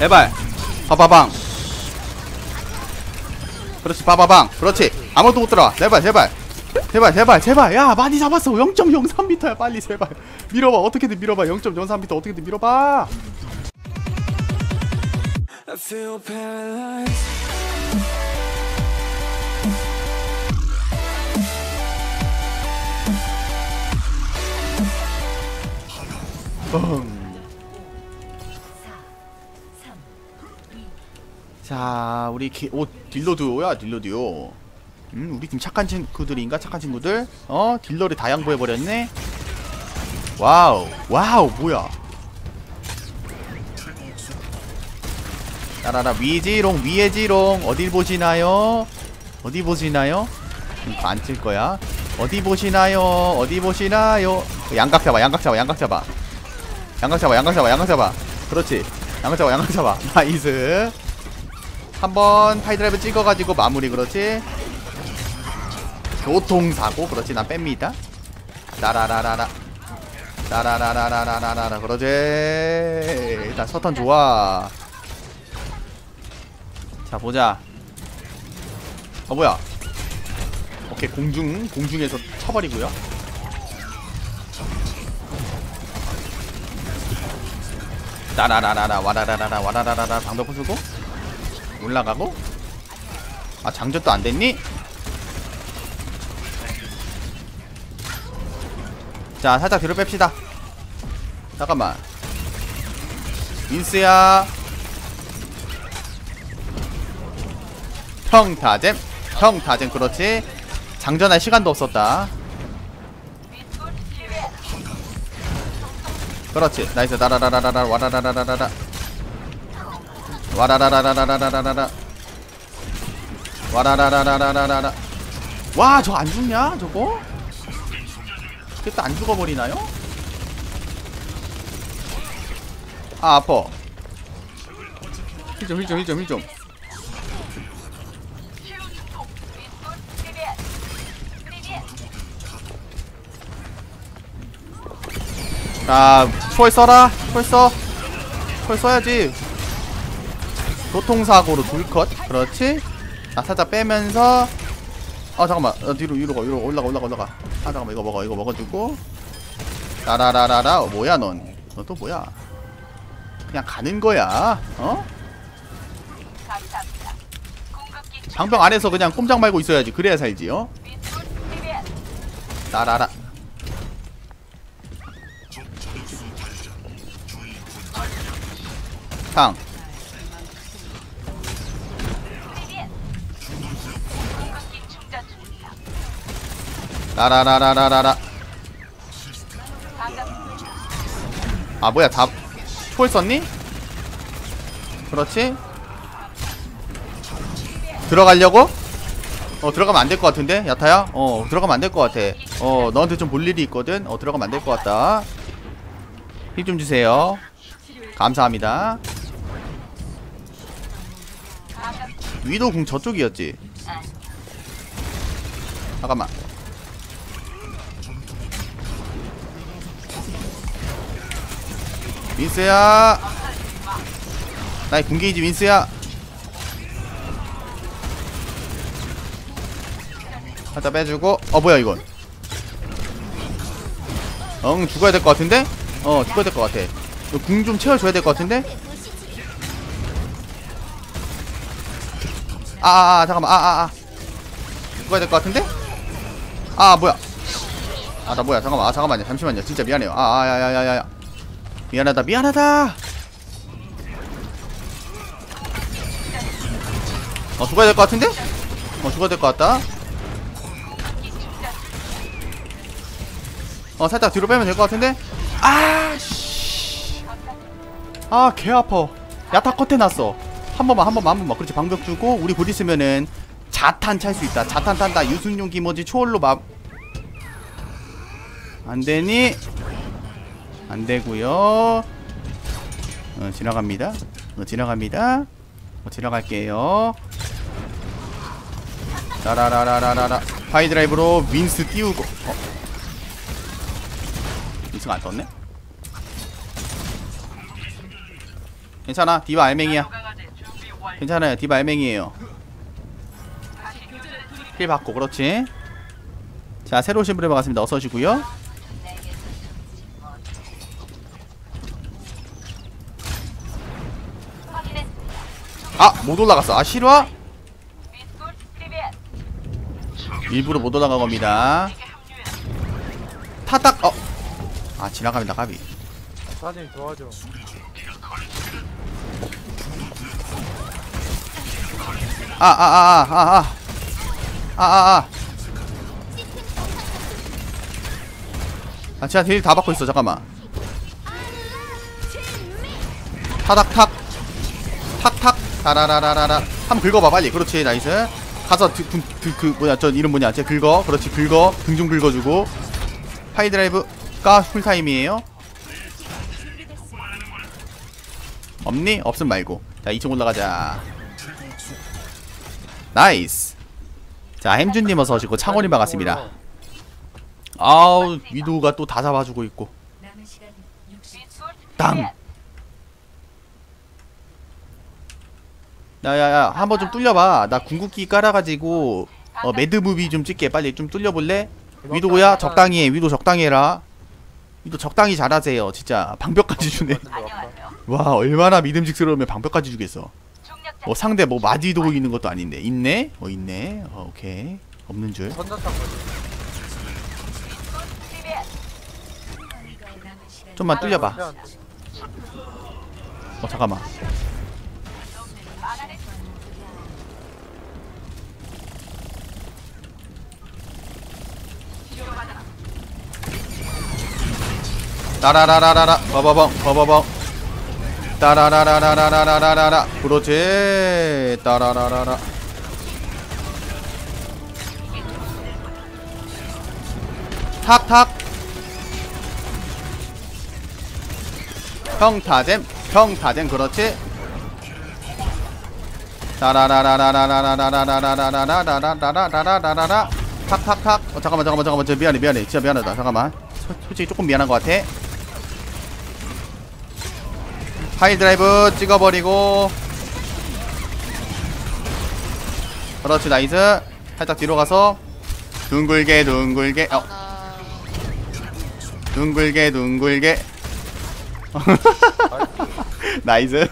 제발. 빠바방. 그렇지 빠바방. 그렇지. 아무도 못 들어와. 제발 제발. 제발 제발 제발. 야 많이 잡았어. 0.03m야. 빨리 제발. 밀어봐. 어떻게든 밀어봐. 0.03m 어떻게든 밀어봐. I 자 우리 기, 오 딜러 듀오야 딜러 듀오. 음 우리 팀 착한 친구들인가? 착한 친구들? 어 딜러를 다 양보해버렸네. 와우 와우 뭐야? 따라라 위지롱 위에지롱. 어딜 보시나요? 어디 보시나요? 이거 안칠 거야. 어디 보시나요? 어디 보시나요? 양각 잡아 양각 잡아 양각 잡아. 양각 잡아 양각 잡아 양각 잡아. 그렇지. 양각 잡아 양각 잡아. 나이스 한번 파이드라이브 찍어가지고 마무리 그렇지? 교통사고 그렇지? 난 뺍니다. 따라라라라. 따라라라라라라라 그러지? 일단 서턴 좋아. 자 보자. 어 뭐야? 오케이 공중 공중에서 쳐버리고요. 따라라라라 와라라라라 와라라라라 방벽 부수고 올라가고? 아 장전도 안 됐니? 자 살짝 뒤로 뺍시다. 잠깐만. 민스야. 평타잼? 평타잼 그렇지. 장전할 시간도 없었다. 그렇지. 나이스. 나라라라라라 와라라라라라 와라라라라라라라라 와라라라라라라라. 와저안 죽냐 저거? 그때 안 죽어버리나요? 아 아파. 힐좀 힐좀 힐좀 힐좀. 자 초월 써라. 초월 써. 초월 써야지 교통사고로 둘컷. 그렇지? 자 살짝 빼면서 아 잠깐만. 어, 뒤로 위로 가 위로 올라가 올라가 올라가. 아 잠깐만. 이거 먹어 이거 먹어주고. 라라라라라. 어, 뭐야 넌? 너 또 뭐야? 그냥 가는 거야. 어? 방병 안에서 그냥 꼼짝 말고 있어야지. 그래야 살지 어? 라라라. 탕 라라라라라라라. 아 뭐야 다 초월 썼니? 그렇지? 들어가려고? 어 들어가면 안 될 것 같은데? 야타야? 어 들어가면 안 될 것 같아. 어 너한테 좀 볼 일이 있거든? 어 들어가면 안 될 것 같다. 힐 좀 주세요. 감사합니다. 위도 궁 저쪽이었지? 잠깐만 윈스야. 나의 군게이지 윈스야. 살짝 빼주고. 어 뭐야 이건? 응 죽어야 될 것 같은데? 어 죽어야 될 것 같아. 궁 좀 채워줘야 될 것 같은데? 아 아아 아, 잠깐만. 아아아. 아, 아. 죽어야 될 것 같은데? 아 뭐야? 아 나 뭐야? 잠깐만. 아 잠깐만요. 잠시만요. 진짜 미안해요. 아아야야야야 미안하다 미안하다. 어 죽어야 될 것 같은데? 어 죽어야 될 것 같다. 어 살짝 뒤로 빼면 될 것 같은데? 아씨. 아개 아파. 야타 컷 해놨어. 한 번만 한 번만 한 번만. 그렇지 방벽 주고 우리 곧 있으면은 자탄 찰 수 있다. 자탄 탄다. 유승용 기모지 초월로 막 안되니 안 되고요. 어, 지나갑니다. 어, 지나갑니다. 어, 지나갈게요. 라라라라라라 파이 드라이브로 민스 띄우고 어? 민스가 안 떴네? 괜찮아. 디바 알맹이야. 괜찮아요. 디바 알맹이에요. 힐 받고 그렇지. 자 새로 오신 분에 반갑습니다. 어서 오시고요 못 올라갔어. 아 실화? 일부러 못 올라간 겁니다. 타딱 어! 아 지나갑니다 까비. 사장님 도와줘. 아아아아아 아. 아 아 아. 제가 딜다 받고 있어 잠깐만. 타닥탁 따라라라라라. 한번 긁어봐 빨리. 그렇지 나이스. 가서 드, 그, 그, 그 뭐냐 저 이름 뭐냐 쟤 긁어. 그렇지 긁어. 등 좀 긁어주고. 하이드라이브가 풀타임이에요. 없니? 없음 말고. 자 2층 올라가자. 나이스. 자 햄준님 어서 오시고 창원님 반갑습니다. 아우 위도우가 또 다 잡아주고 있고. 남은 시간 60초. 땅 야야야 한번 좀 뚫려봐. 나 궁극기 깔아가지고 어 매드무비 좀 찍게. 빨리 좀 뚫려볼래? 위도우야 적당히 해. 위도 적당히 해라. 위도 적당히 잘하세요. 진짜 방벽까지 주네. 와 얼마나 믿음직스러우면 방벽까지 주겠어. 뭐 상대 뭐 마디도 있는 것도 아닌데. 있네? 어 있네. 어 오케이. 없는 줄. 좀만 뚫려봐. 어 잠깐만 따라라라라라. 버버벙 버버벙. 따라라라라라라라라라. 그렇지. 따라라라라. 탁탁. 평타잼 평타잼. 그렇지. 따라라라라라라라라라라라라라라라라라라 탁탁탁 어 잠깐만 잠깐만 잠깐만 저 미안해 미안해 진짜 미안하다 잠깐만 소- 솔직히 조금 미안한 것 같아 하이드라이브 찍어버리고. 그렇지 나이스. 살짝 뒤로 가서. 둥글게 둥글게. 어. 둥글게 둥글게. 나이스.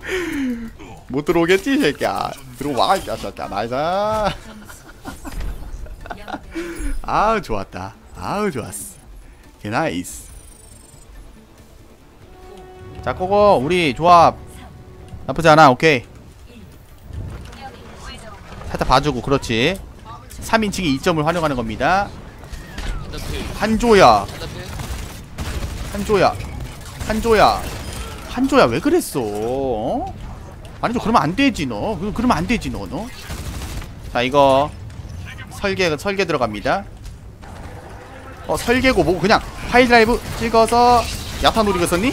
못 들어오겠지 이 새끼야. 들어와 이 자식아 나이스. 아우 좋았다. 아우 좋았어. 개 나이스 자 꼬고 우리 조합. 나쁘지 않아 오케이. 살짝 봐주고 그렇지. 3인칭이 2점을 활용하는 겁니다. 한조야. 한조야. 한조야. 한조야 왜 그랬어? 어? 아니죠 그러면 안 되지 너. 그- 그러면 안 되지 너 너 자 이거. 설계 설계 들어갑니다. 어 설계고 뭐 그냥 하이드라이브 찍어서 야타 노리고 썼니?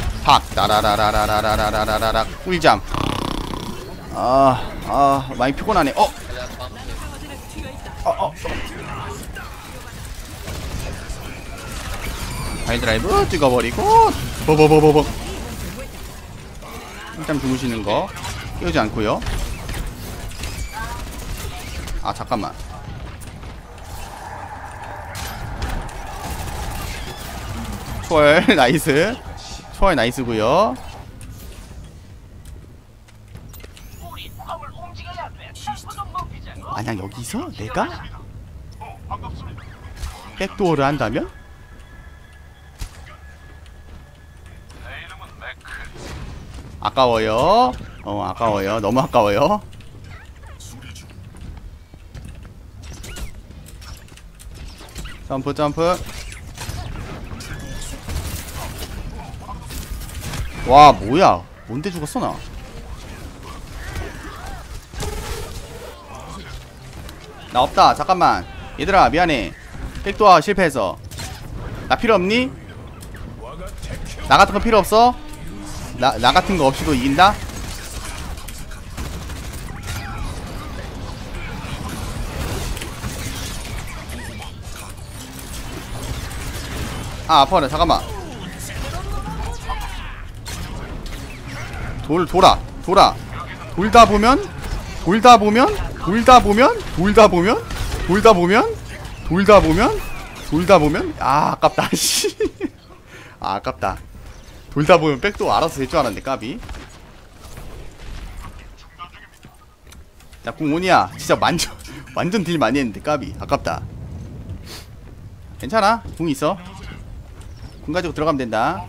팍. 따라라라라라라라라라라 꿀잠. 아아 많이 피곤하네. 어? 갈레아 밤필 하이드라이브 찍어버리고. 버버버버버 한참 주무시는 거 깨우지 않고요. 아 잠깐만. 초월 나이스 초월 나이스고요 만약 여기서 내가 백도어를 한다면 아까워요. 어, 아까워요. 너무 아까워요. 점프, 점프. 와, 뭐야. 뭔데 죽었어 나? 나 없다 잠깐만 얘들아 미안해 백도와 실패해서 나 필요 없니? 나 같은 거 필요 없어? 나, 나 같은 거 없이도 이긴다? 아 아파라 잠깐만 돌 돌아 돌아. 돌다 보면 돌다 보면 돌다 보면 돌다 보면 돌다 보면 돌다 보면 돌다 보면. 아 아깝다 씨. 아 아깝다. 돌다 보면 백도 알아서 될 줄 알았는데 까비. 자 궁온이야 진짜 완전 완전 딜 많이 했는데 까비. 아깝다. 괜찮아? 궁 있어? 궁 가지고 들어가면 된다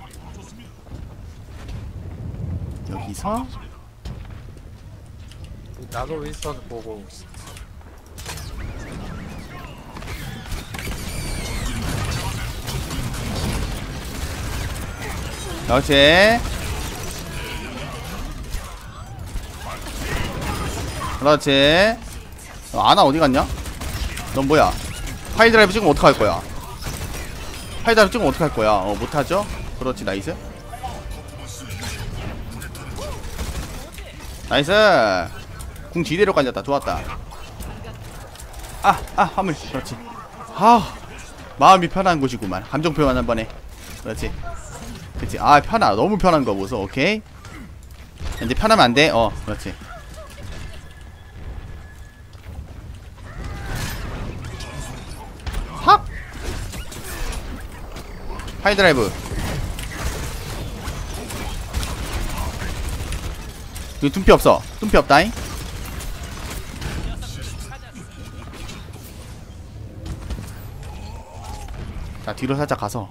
여기서 나도 윈스턴 보고 그렇지 그렇지 어, 아나 어디 갔냐? 넌 뭐야? 파일 드라이브 찍으면 어떡할 거야? 파일 드라이브 찍으면 어떡할 거야? 어 못하죠? 그렇지 나이스 나이스. 궁 지대로 깔렸다. 좋았다. 아아 화물. 그렇지. 아 마음이 편한 곳이구만. 감정 표현 한 번에. 그렇지. 그치 아 편하 너무 편한 거 보소. 오케이. 이제 편하면 안돼. 어 그렇지. 확 하이드라이브 여기 둔피 없어. 둔피 없다잉. 자 뒤로 살짝 가서.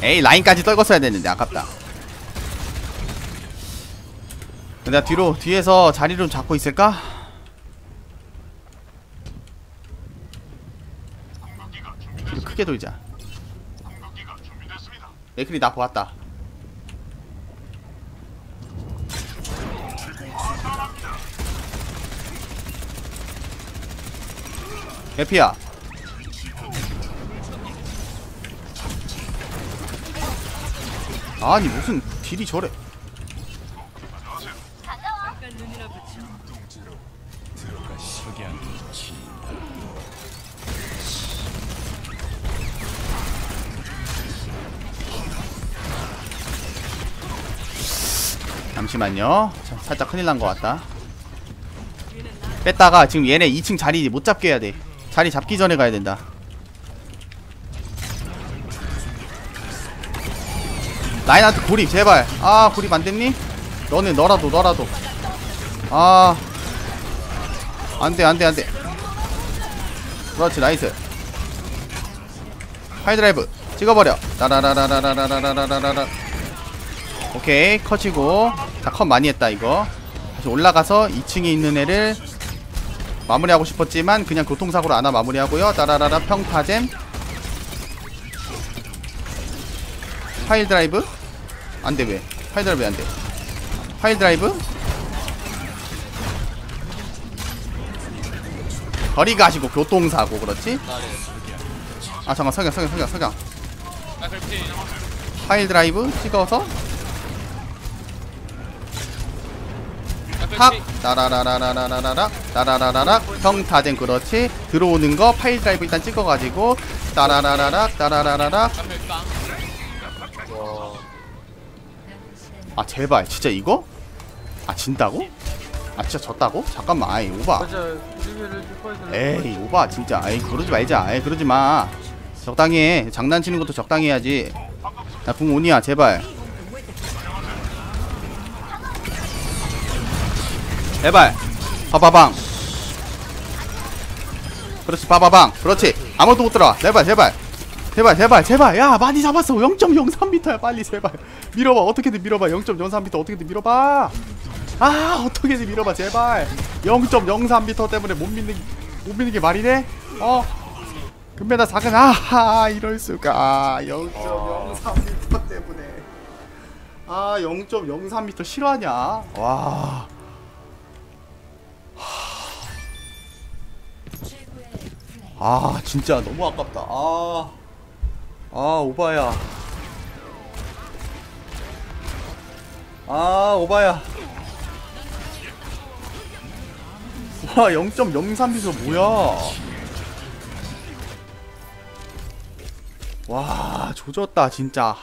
에이 라인까지 떨궜어야 됐는데 아깝다. 내가 뒤로 뒤에서 자리를 좀 잡고 있을까? 뒤로 크게 돌자. 에크리 나 보았다. 에피야. 아니 무슨 딜이 저래 잠시만요. 자, 살짝 큰일 난 것 같다. 뺐다가 지금 얘네 2층 자리 못 잡게 해야 돼. 자리 잡기 전에 가야 된다. 라인한테 고립 제발. 아 고립 안됐니? 너는 너라도 너라도. 아. 안돼 안돼 안돼. 그렇지 나이스. 하이드라이브. 찍어버려. 따라라라라라라라라라라 오케이 컷이고. 자 컷 많이 했다 이거. 다시 올라가서 2층에 있는 애를 마무리하고 싶었지만 그냥 교통사고로 하나 마무리하고요. 따라라라 평타잼. 파일 드라이브? 안돼 왜? 파일 드라이브 안돼. 파일 드라이브? 거리 가시고 교통사고 그렇지? 아 잠깐 석양 석양 석양 석양. 파일 드라이브 찍어서 탁. 따라라라라라라라 따라라라라. 평타젠 그렇지. 들어오는 거 파일 드라이브 일단 찍어가지고. 따라라라라. 따라라라라. 아 제발. 진짜 이거? 아 진다고? 아 진짜 졌다고? 잠깐만. 아이 오바. 에이 오바 진짜. 아이 그러지 말자. 아이 그러지 마. 적당히 해. 장난치는 것도 적당히 해야지. 나궁 오니야 제발 제발. 바바방. 그렇지 바바방. 그렇지. 아무도 못 들어와. 제발 제발. 제발 제발 제발. 야 많이 잡았어. 0.03m야. 빨리 제발. 밀어봐. 어떻게든 밀어봐. 0.03m 어떻게든 밀어봐. 아 어떻게든 밀어봐. 제발. 0.03m 때문에 못 믿는 못 믿는 게 말이 돼? 어? 금메달 작은 아하 이럴 수가. 0.03m 때문에. 아 0.03m 실화냐? 와 아 진짜 너무 아깝다. 아, 아 오바야. 아 오바야. 와 0.03비서 뭐야? 와 조졌다 진짜